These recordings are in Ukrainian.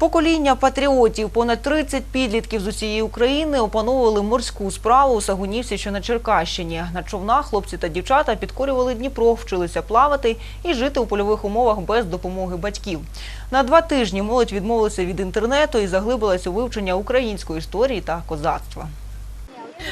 Покоління патріотів, понад 30 підлітків з усієї України опановували морську справу у Сагунівці, що на Черкащині. На човнах хлопці та дівчата підкорювали Дніпро, вчилися плавати і жити у польових умовах без допомоги батьків. На два тижні молодь відмовилася від інтернету і заглибилась у вивчення української історії та козацтва.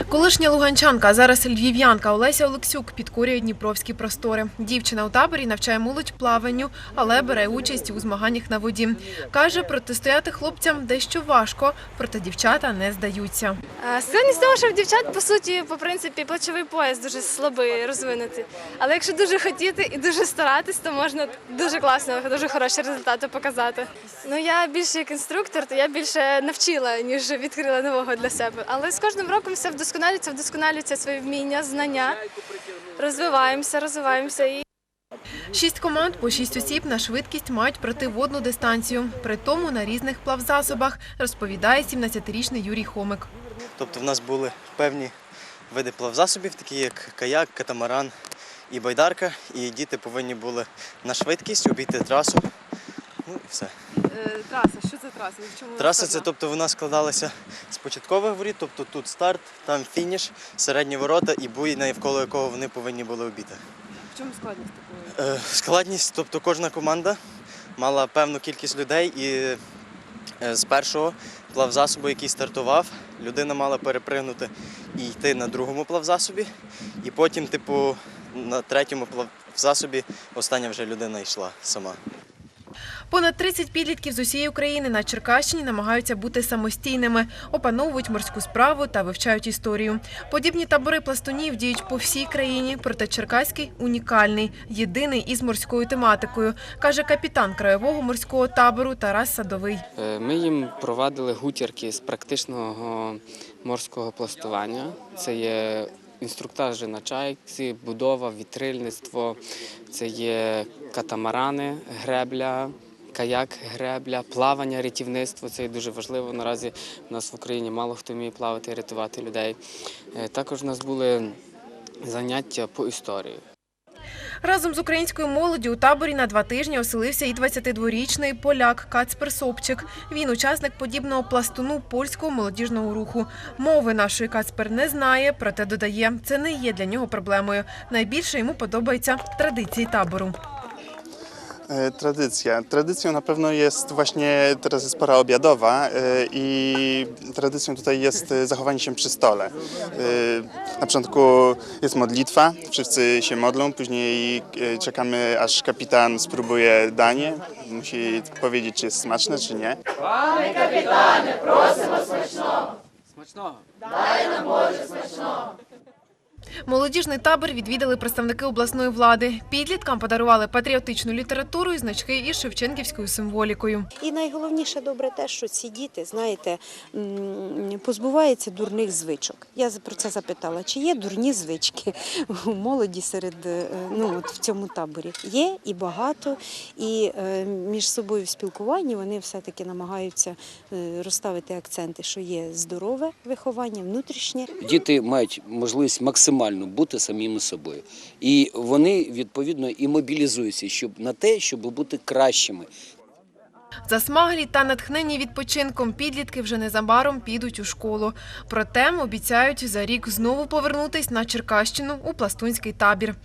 Колишня луганчанка, а зараз львів'янка Олеся Олексюк підкорює дніпровські простори. Дівчина у таборі навчає молодь плаванню, але бере участь у змаганнях на воді. Каже, протистояти хлопцям дещо важко, проте дівчата не здаються. А, Складність того, що в дівчат, по суті, по принципі, плечовий пояс дуже слабий розвинутий. Але якщо дуже хотіти і дуже старатись, то можна дуже класно, дуже хороші результати показати. Ну я більше як інструктор, то я більше навчила, ніж відкрила нового для себе. Але з кожним роком все вдосконалюється, вдосконалюється свої вміння, знання. Розвиваємося, розвиваємося і Шість команд по шість осіб на швидкість мають пройти водну дистанцію, при тому на різних плавзасобах, розповідає 17-річний Юрій Хомик. Тобто в нас були певні види плавзасобів, такі як каяк, катамаран і байдарка. І діти повинні були на швидкість обійти трасу. Ну і все. Траса, що це траса? В чому Траса це тобто вона складалася з початкових воріт, тобто тут старт, там фініш, середні ворота і буй, навколо якого вони повинні були обійти. В чому складність такої? Е, Складність, тобто кожна команда мала певну кількість людей, і е, з першого плавзасобу, який стартував, людина мала перепригнути і йти на другому плавзасобі, і потім, типу, на третьому плавзасобі остання вже людина йшла сама. Понад 30 підлітків з усієї України на Черкащині намагаються бути самостійними, опановують морську справу та вивчають історію. Подібні табори пластунів діють по всій країні, проте Черкаський унікальний, єдиний із морською тематикою, каже капітан краєвого морського табору Тарас Садовий. Е, Ми їм провадили гутірки з практичного морського пластування. Це є інструктажі на чайці, будова, вітрильництво, це є катамарани, гребля. Каяк, гребля, плавання, рятівництво це дуже важливо. Наразі у нас в Україні мало хто вміє плавати і рятувати людей. Е, Також у нас були заняття по історії. Разом з українською молоддю у таборі на два тижні оселився і 22-річний поляк Кацпер Собчик. Він учасник подібного пластуну польського молодіжного руху. Мови нашої Кацпер не знає, проте додає, це не є для нього проблемою. Найбільше йому подобаються традиції табору. E, Tradycja. Tradycją na pewno jest właśnie, teraz jest pora obiadowa e, i tradycją tutaj jest e, zachowanie się przy stole. Na początku jest modlitwa, wszyscy się modlą, później czekamy aż kapitan spróbuje danie. Musi powiedzieć, czy jest smaczne, czy nie. Молодіжний табор відвідали представники обласної влади. Підліткам подарували патріотичну літературу і значки із шевченківською символікою. І найголовніше добре те, що ці діти, знаєте, позбуваються дурних звичок. Я про це запитала, чи є дурні звички у молоді серед е, ну от в цьому таборі. Є і багато, і е, між собою в спілкуванні вони все-таки намагаються е, розставити акценти, що є здорове виховання, внутрішнє Діти мають можливість максимально бути самими собою, і вони відповідно і мобілізуються, щоб на те, щоб бути кращими. Засмаглі та натхнені відпочинком підлітки вже незабаром підуть у школу. Проте обіцяють за рік знову повернутись на Черкащину у пластунський табір.